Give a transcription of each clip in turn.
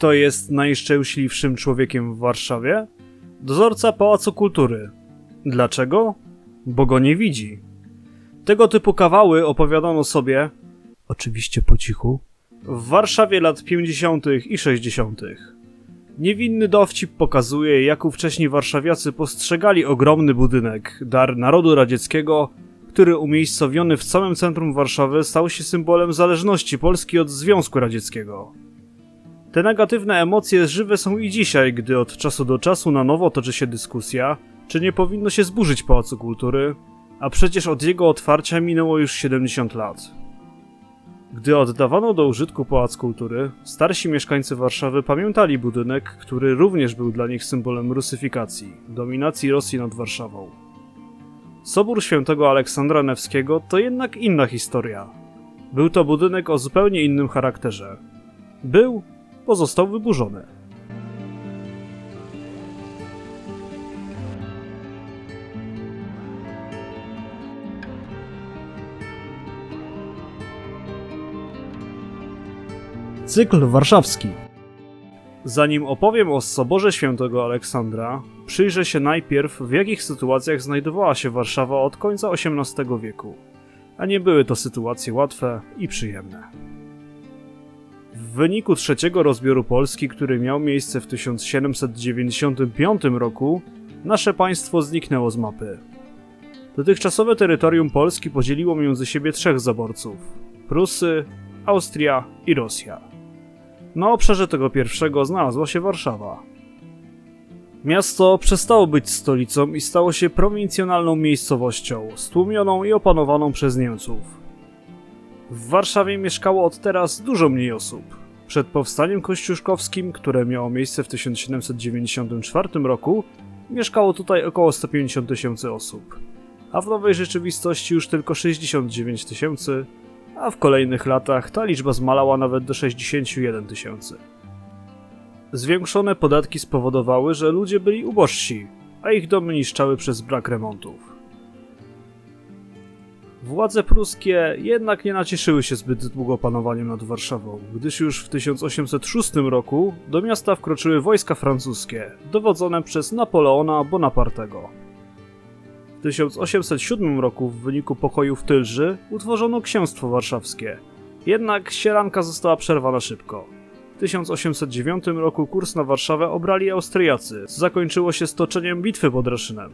Kto jest najszczęśliwszym człowiekiem w Warszawie? Dozorca Pałacu Kultury. Dlaczego? Bo go nie widzi. Tego typu kawały opowiadano sobie, oczywiście po cichu, w Warszawie lat 50. i 60. Niewinny dowcip pokazuje, jak ówcześni warszawiacy postrzegali ogromny budynek, dar narodu radzieckiego, który umiejscowiony w samym centrum Warszawy stał się symbolem zależności Polski od Związku Radzieckiego. Te negatywne emocje żywe są i dzisiaj, gdy od czasu do czasu na nowo toczy się dyskusja, czy nie powinno się zburzyć Pałacu Kultury, a przecież od jego otwarcia minęło już 70 lat. Gdy oddawano do użytku Pałac Kultury, starsi mieszkańcy Warszawy pamiętali budynek, który również był dla nich symbolem rusyfikacji, dominacji Rosji nad Warszawą. Sobór Świętego Aleksandra Newskiego to jednak inna historia. Był to budynek o zupełnie innym charakterze. Był, bo został wyburzony. Cykl warszawski. Zanim opowiem o Soborze Świętego Aleksandra, przyjrzę się najpierw w jakich sytuacjach znajdowała się Warszawa od końca XVIII wieku. A nie były to sytuacje łatwe i przyjemne. W wyniku trzeciego rozbioru Polski, który miał miejsce w 1795 roku, nasze państwo zniknęło z mapy. Dotychczasowe terytorium Polski podzieliło między siebie trzech zaborców: Prusy, Austria i Rosja. Na obszarze tego pierwszego znalazła się Warszawa. Miasto przestało być stolicą i stało się prowincjonalną miejscowością, stłumioną i opanowaną przez Niemców. W Warszawie mieszkało od teraz dużo mniej osób. Przed powstaniem kościuszkowskim, które miało miejsce w 1794 roku, mieszkało tutaj około 150 tysięcy osób, a w nowej rzeczywistości już tylko 69 tysięcy, a w kolejnych latach ta liczba zmalała nawet do 61 tysięcy. Zwiększone podatki spowodowały, że ludzie byli ubożsi, a ich domy niszczały przez brak remontów. Władze pruskie jednak nie nacieszyły się zbyt długo panowaniem nad Warszawą, gdyż już w 1806 roku do miasta wkroczyły wojska francuskie, dowodzone przez Napoleona Bonapartego. W 1807 roku w wyniku pokoju w Tylży utworzono księstwo warszawskie, jednak sieranka została przerwana szybko. W 1809 roku kurs na Warszawę obrali Austriacy, zakończyło się stoczeniem bitwy pod Raszynem.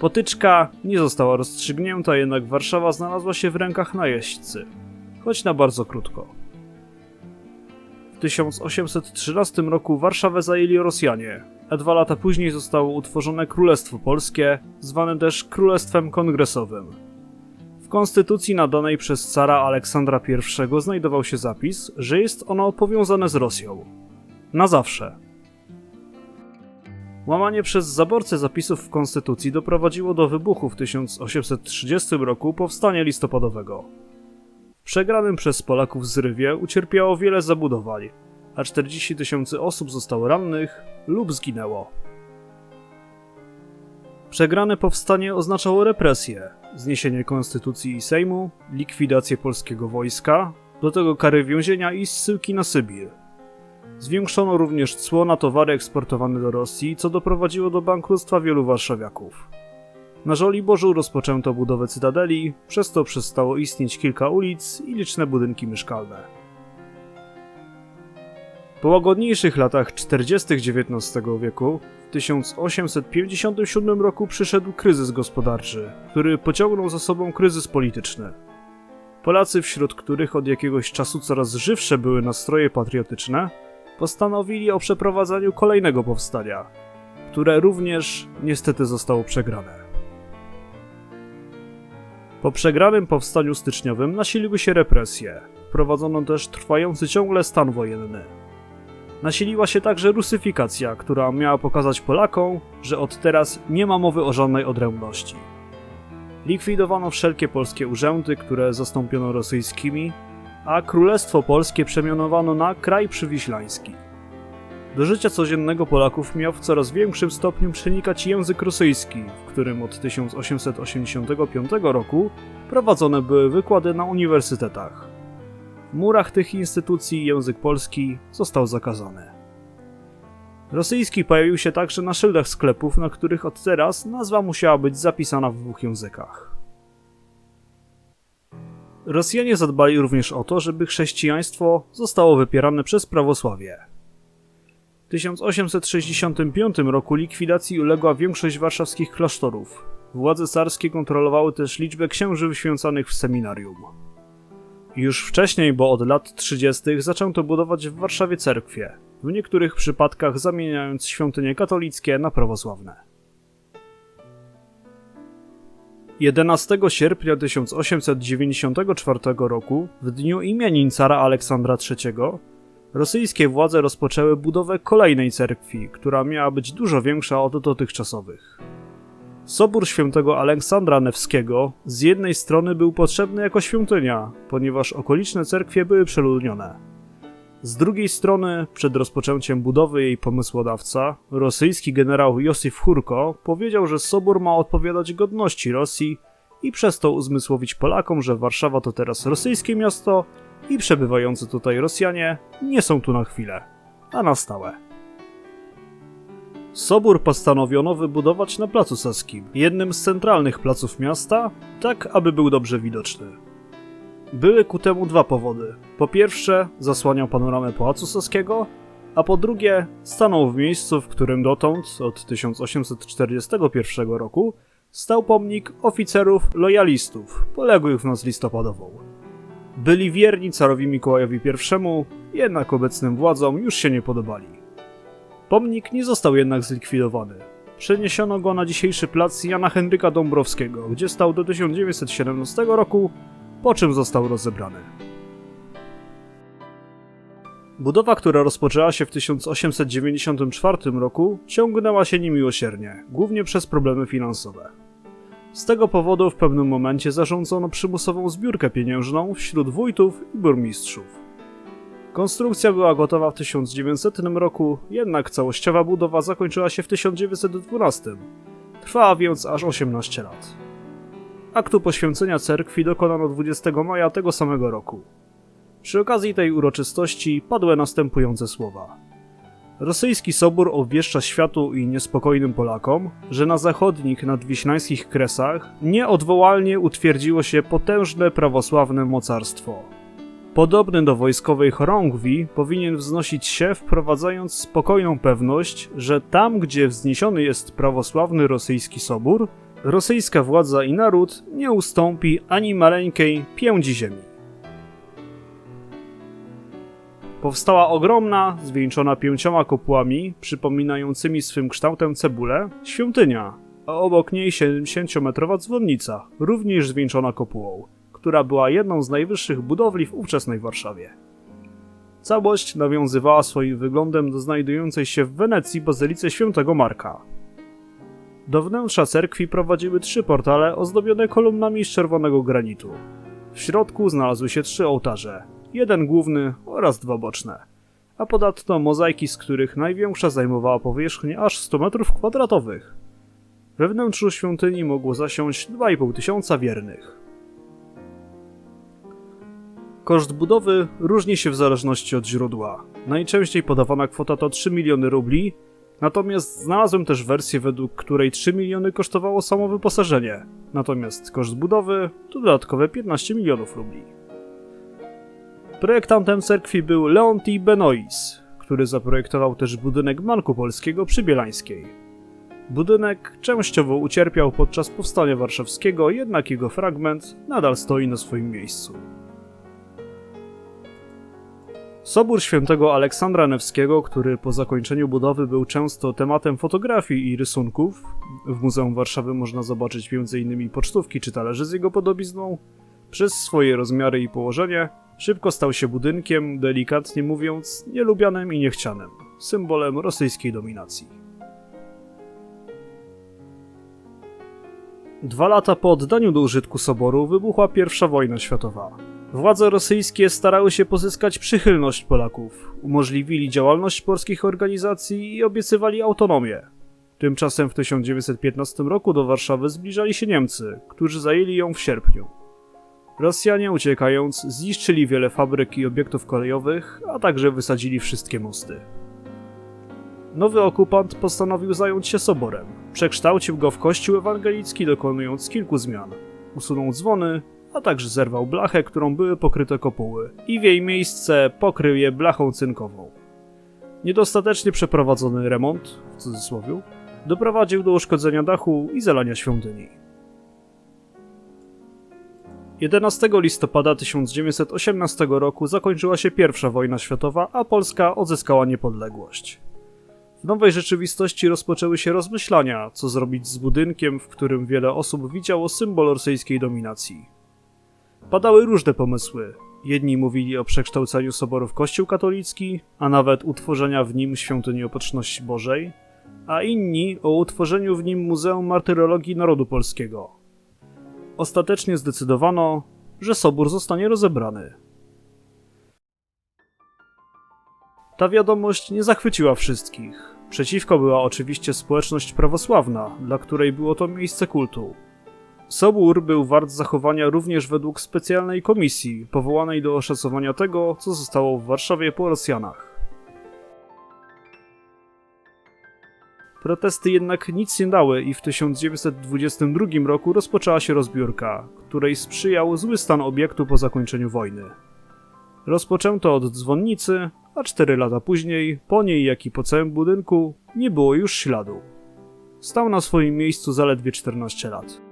Potyczka nie została rozstrzygnięta, jednak Warszawa znalazła się w rękach najeźdźcy, choć na bardzo krótko. W 1813 roku Warszawę zajęli Rosjanie, a dwa lata później zostało utworzone Królestwo Polskie, zwane też Królestwem Kongresowym. W konstytucji nadanej przez cara Aleksandra I znajdował się zapis, że jest ono powiązane z Rosją. Na zawsze. Łamanie przez zaborcę zapisów w konstytucji doprowadziło do wybuchu w 1830 roku powstania listopadowego. W przegranym przez Polaków zrywie ucierpiało wiele zabudowań, a 40 tysięcy osób zostało rannych lub zginęło. Przegrane powstanie oznaczało represje, zniesienie konstytucji i Sejmu, likwidację polskiego wojska, do tego kary więzienia i zsyłki na Sybir. Zwiększono również cło na towary eksportowane do Rosji, co doprowadziło do bankructwa wielu warszawiaków. Na Żoliborzu rozpoczęto budowę cytadeli, przez to przestało istnieć kilka ulic i liczne budynki mieszkalne. Po łagodniejszych latach 40. XIX wieku, w 1857 roku przyszedł kryzys gospodarczy, który pociągnął za sobą kryzys polityczny. Polacy, wśród których od jakiegoś czasu coraz żywsze były nastroje patriotyczne, postanowili o przeprowadzeniu kolejnego powstania, które również niestety zostało przegrane. Po przegranym powstaniu styczniowym nasiliły się represje. Wprowadzono też trwający ciągle stan wojenny. Nasiliła się także rusyfikacja, która miała pokazać Polakom, że od teraz nie ma mowy o żadnej odrębności. Likwidowano wszelkie polskie urzędy, które zastąpiono rosyjskimi, a Królestwo Polskie przemianowano na kraj przywiślański. Do życia codziennego Polaków miał w coraz większym stopniu przenikać język rosyjski, w którym od 1885 roku prowadzone były wykłady na uniwersytetach. W murach tych instytucji język polski został zakazany. Rosyjski pojawił się także na szyldach sklepów, na których od teraz nazwa musiała być zapisana w dwóch językach. Rosjanie zadbali również o to, żeby chrześcijaństwo zostało wypierane przez prawosławie. W 1865 roku likwidacji uległa większość warszawskich klasztorów. Władze carskie kontrolowały też liczbę księży wyświęcanych w seminarium. Już wcześniej, bo od lat 30., zaczęto budować w Warszawie cerkwie, w niektórych przypadkach zamieniając świątynie katolickie na prawosławne. 11 sierpnia 1894 roku, w dniu imienin cara Aleksandra III, rosyjskie władze rozpoczęły budowę kolejnej cerkwi, która miała być dużo większa od dotychczasowych. Sobór świętego Aleksandra Newskiego z jednej strony był potrzebny jako świątynia, ponieważ okoliczne cerkwie były przeludnione. Z drugiej strony, przed rozpoczęciem budowy jej pomysłodawca, rosyjski generał Józef Hurko powiedział, że sobór ma odpowiadać godności Rosji i przez to uzmysłowić Polakom, że Warszawa to teraz rosyjskie miasto i przebywający tutaj Rosjanie nie są tu na chwilę, a na stałe. Sobór postanowiono wybudować na Placu Saskim, jednym z centralnych placów miasta, tak aby był dobrze widoczny. Były ku temu dwa powody. Po pierwsze, zasłaniał panoramę Pałacu Saskiego, a po drugie, stanął w miejscu, w którym dotąd, od 1841 roku, stał pomnik oficerów lojalistów, poległych w noc listopadową. Byli wierni carowi Mikołajowi I, jednak obecnym władzom już się nie podobali. Pomnik nie został jednak zlikwidowany. Przeniesiono go na dzisiejszy plac Jana Henryka Dąbrowskiego, gdzie stał do 1917 roku, po czym został rozebrany. Budowa, która rozpoczęła się w 1894 roku, ciągnęła się niemiłosiernie, głównie przez problemy finansowe. Z tego powodu w pewnym momencie zarządzono przymusową zbiórkę pieniężną wśród wójtów i burmistrzów. Konstrukcja była gotowa w 1900 roku, jednak całościowa budowa zakończyła się w 1912. Trwała więc aż 18 lat. Aktu poświęcenia cerkwi dokonano 20 maja tego samego roku. Przy okazji tej uroczystości padły następujące słowa. Rosyjski sobór obwieszcza światu i niespokojnym Polakom, że na zachodnich nadwiślańskich kresach nieodwołalnie utwierdziło się potężne prawosławne mocarstwo. Podobny do wojskowej chorągwi powinien wznosić się, wprowadzając spokojną pewność, że tam, gdzie wzniesiony jest prawosławny rosyjski sobór, rosyjska władza i naród nie ustąpi ani maleńkiej piędzi ziemi. Powstała ogromna, zwieńczona pięcioma kopułami, przypominającymi swym kształtem cebulę, świątynia, a obok niej 70-metrowa dzwonnica, również zwieńczona kopułą, która była jedną z najwyższych budowli w ówczesnej Warszawie. Całość nawiązywała swoim wyglądem do znajdującej się w Wenecji bazylice świętego Marka. Do wnętrza cerkwi prowadziły trzy portale ozdobione kolumnami z czerwonego granitu. W środku znalazły się trzy ołtarze, jeden główny oraz dwa boczne, a ponadto mozaiki, z których największa zajmowała powierzchnię aż 100 m2. We wnętrzu świątyni mogło zasiąść 2,5 tysiąca wiernych. Koszt budowy różni się w zależności od źródła. Najczęściej podawana kwota to 3 miliony rubli, natomiast znalazłem też wersję, według której 3 miliony kosztowało samo wyposażenie, natomiast koszt budowy to dodatkowe 15 milionów rubli. Projektantem cerkwi był Leonti Benois, który zaprojektował też budynek Banku Polskiego przy Bielańskiej. Budynek częściowo ucierpiał podczas powstania warszawskiego, jednak jego fragment nadal stoi na swoim miejscu. Sobór świętego Aleksandra Newskiego, który po zakończeniu budowy był często tematem fotografii i rysunków, w Muzeum Warszawy można zobaczyć m.in. pocztówki czy talerze z jego podobizną, przez swoje rozmiary i położenie szybko stał się budynkiem, delikatnie mówiąc, nielubianym i niechcianym, symbolem rosyjskiej dominacji. Dwa lata po oddaniu do użytku soboru wybuchła I wojna światowa. Władze rosyjskie starały się pozyskać przychylność Polaków, umożliwili działalność polskich organizacji i obiecywali autonomię. Tymczasem w 1915 roku do Warszawy zbliżali się Niemcy, którzy zajęli ją w sierpniu. Rosjanie uciekając zniszczyli wiele fabryk i obiektów kolejowych, a także wysadzili wszystkie mosty. nowy okupant postanowił zająć się soborem. Przekształcił go w kościół ewangelicki, dokonując kilku zmian. Usunął dzwony, a także zerwał blachę, którą były pokryte kopuły i w jej miejsce pokrył je blachą cynkową. Niedostatecznie przeprowadzony remont, w cudzysłowie, doprowadził do uszkodzenia dachu i zalania świątyni. 11 listopada 1918 roku zakończyła się I wojna światowa, a Polska odzyskała niepodległość. W nowej rzeczywistości rozpoczęły się rozmyślania, co zrobić z budynkiem, w którym wiele osób widziało symbol rosyjskiej dominacji. Padały różne pomysły. Jedni mówili o przekształceniu soboru w kościół katolicki, a nawet utworzenia w nim świątyni Opatrzności Bożej, a inni o utworzeniu w nim Muzeum Martyrologii Narodu Polskiego. Ostatecznie zdecydowano, że sobór zostanie rozebrany. Ta wiadomość nie zachwyciła wszystkich. Przeciwko była oczywiście społeczność prawosławna, dla której było to miejsce kultu. Sobór był wart zachowania również według specjalnej komisji, powołanej do oszacowania tego, co zostało w Warszawie po Rosjanach. Protesty jednak nic nie dały i w 1922 roku rozpoczęła się rozbiórka, której sprzyjał zły stan obiektu po zakończeniu wojny. Rozpoczęto od dzwonnicy, a cztery lata później, po niej jak i po całym budynku, nie było już śladu. Stał na swoim miejscu zaledwie 14 lat.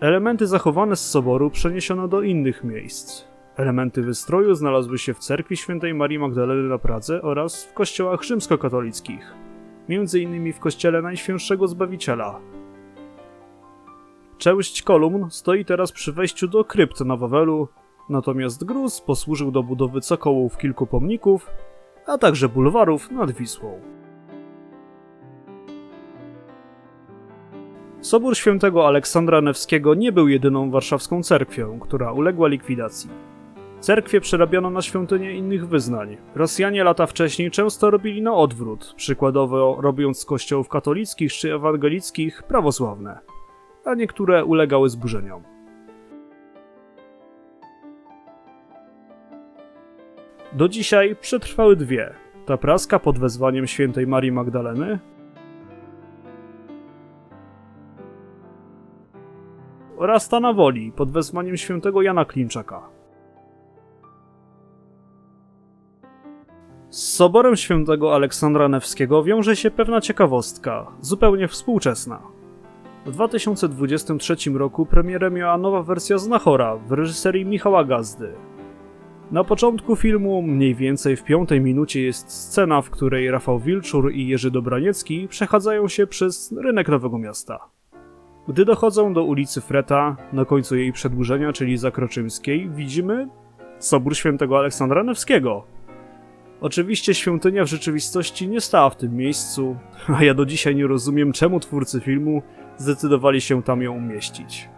Elementy zachowane z soboru przeniesiono do innych miejsc. Elementy wystroju znalazły się w cerkwi świętej Marii Magdaleny na Pradze oraz w kościołach rzymskokatolickich, między innymi w kościele Najświętszego Zbawiciela. Część kolumn stoi teraz przy wejściu do krypt na Wawelu, natomiast gruz posłużył do budowy cokołów kilku pomników, a także bulwarów nad Wisłą. Sobór świętego Aleksandra Newskiego nie był jedyną warszawską cerkwią, która uległa likwidacji. Cerkwie przerabiano na świątynie innych wyznań. Rosjanie lata wcześniej często robili na odwrót, przykładowo robiąc z kościołów katolickich czy ewangelickich prawosławne, a niektóre ulegały zburzeniom. Do dzisiaj przetrwały dwie. Ta praska pod wezwaniem świętej Marii Magdaleny oraz ta na woli pod wezwaniem świętego Jana Klimczaka. Z soborem świętego Aleksandra Newskiego wiąże się pewna ciekawostka, zupełnie współczesna. W 2023 roku premierę miała nowa wersja Znachora w reżyserii Michała Gazdy. Na początku filmu, mniej więcej w piątej minucie, jest scena, w której Rafał Wilczur i Jerzy Dobraniecki przechadzają się przez rynek Nowego Miasta. Gdy dochodzą do ulicy Freta, na końcu jej przedłużenia, czyli Zakroczymskiej, widzimy Sobór Świętego Aleksandra Newskiego. Oczywiście świątynia w rzeczywistości nie stała w tym miejscu, a ja do dzisiaj nie rozumiem, czemu twórcy filmu zdecydowali się tam ją umieścić.